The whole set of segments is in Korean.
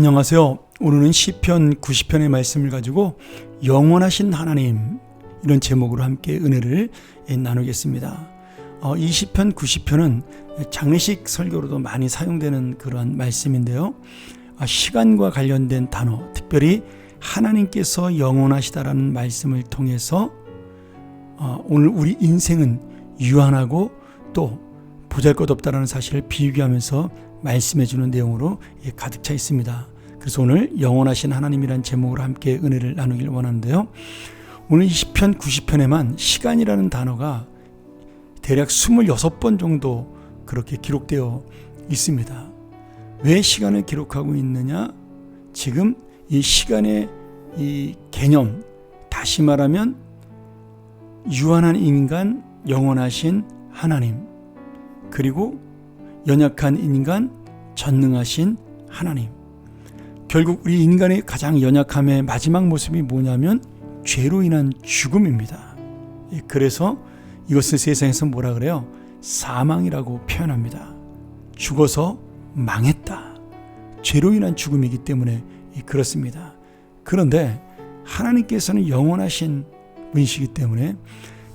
안녕하세요. 오늘은 시편 90편의 말씀을 가지고 영원하신 하나님 이런 제목으로 함께 은혜를 나누겠습니다. 어, 이 시편 90편은 장례식 설교로도 많이 사용되는 그러한 말씀인데요. 아, 시간과 관련된 단어, 특별히 하나님께서 영원하시다라는 말씀을 통해서 어, 오늘 우리 인생은 유한하고 또 보잘것없다라는 사실을 비유하면서 말씀해 주는 내용으로 가득 차 있습니다. 그래서 오늘 영원하신 하나님이란 제목으로 함께 은혜를 나누길 원하는데요. 오늘 20편, 90편에만 시간이라는 단어가 대략 26번 정도 그렇게 기록되어 있습니다. 왜 시간을 기록하고 있느냐? 지금 이 시간의 이 개념, 다시 말하면 유한한 인간, 영원하신 하나님, 그리고 연약한 인간, 전능하신 하나님. 결국 우리 인간의 가장 연약함의 마지막 모습이 뭐냐면 죄로 인한 죽음입니다. 예, 그래서 이것을 세상에서 뭐라 그래요? 사망이라고 표현합니다. 죽어서 망했다. 죄로 인한 죽음이기 때문에 예, 그렇습니다. 그런데 하나님께서는 영원하신 분이시기 때문에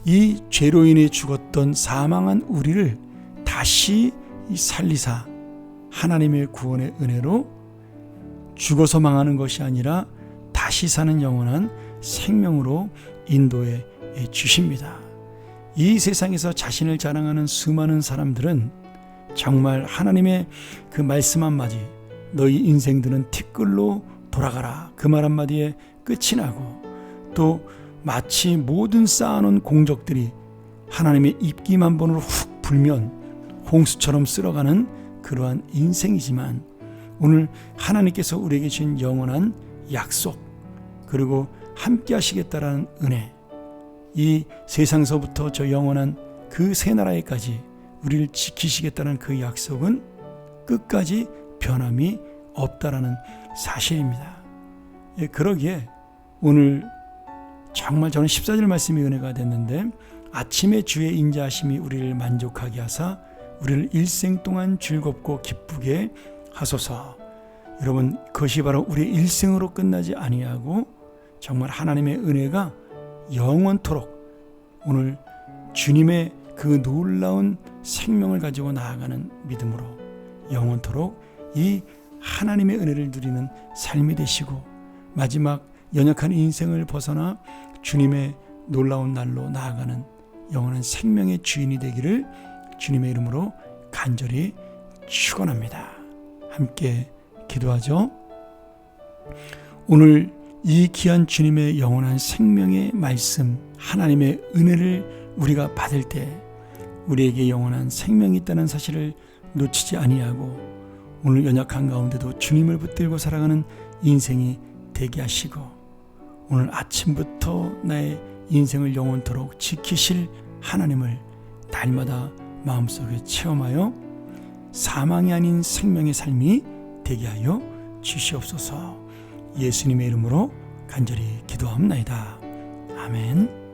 이 죄로 인해 죽었던 사망한 우리를 다시 살리사 하나님의 구원의 은혜로 죽어서 망하는 것이 아니라 다시 사는 영원한 생명으로 인도해 주십니다. 이 세상에서 자신을 자랑하는 수많은 사람들은 정말 하나님의 그 말씀 한마디, 너희 인생들은 티끌로 돌아가라. 그 말 한마디에 끝이 나고 또 마치 모든 쌓아놓은 공적들이 하나님의 입김 한 번으로 훅 불면 홍수처럼 쓸어가는 그러한 인생이지만 오늘 하나님께서 우리에게 주신 영원한 약속 그리고 함께 하시겠다라는 은혜 이 세상서부터 저 영원한 그 새 나라에까지 우리를 지키시겠다는 그 약속은 끝까지 변함이 없다라는 사실입니다. 예, 그러기에 오늘 정말 저는 14절 말씀이 은혜가 됐는데 아침에 주의 인자하심이 우리를 만족하게 하사 우리를 일생 동안 즐겁고 기쁘게 하소서. 여러분 그것이 바로 우리의 일생으로 끝나지 아니하고 정말 하나님의 은혜가 영원토록 오늘 주님의 그 놀라운 생명을 가지고 나아가는 믿음으로 영원토록 이 하나님의 은혜를 누리는 삶이 되시고 마지막 연약한 인생을 벗어나 주님의 놀라운 날로 나아가는 영원한 생명의 주인이 되기를 주님의 이름으로 간절히 축원합니다. 함께 기도하죠. 오늘 이 귀한 주님의 영원한 생명의 말씀, 하나님의 은혜를 우리가 받을 때 우리에게 영원한 생명이 있다는 사실을 놓치지 아니하고 오늘 연약한 가운데도 주님을 붙들고 살아가는 인생이 되게 하시고 오늘 아침부터 나의 인생을 영원토록 지키실 하나님을 날마다 마음속에 체험하여 사망이 아닌 생명의 삶이 되게 하여 주시옵소서 예수님의 이름으로 간절히 기도합니다. 아멘.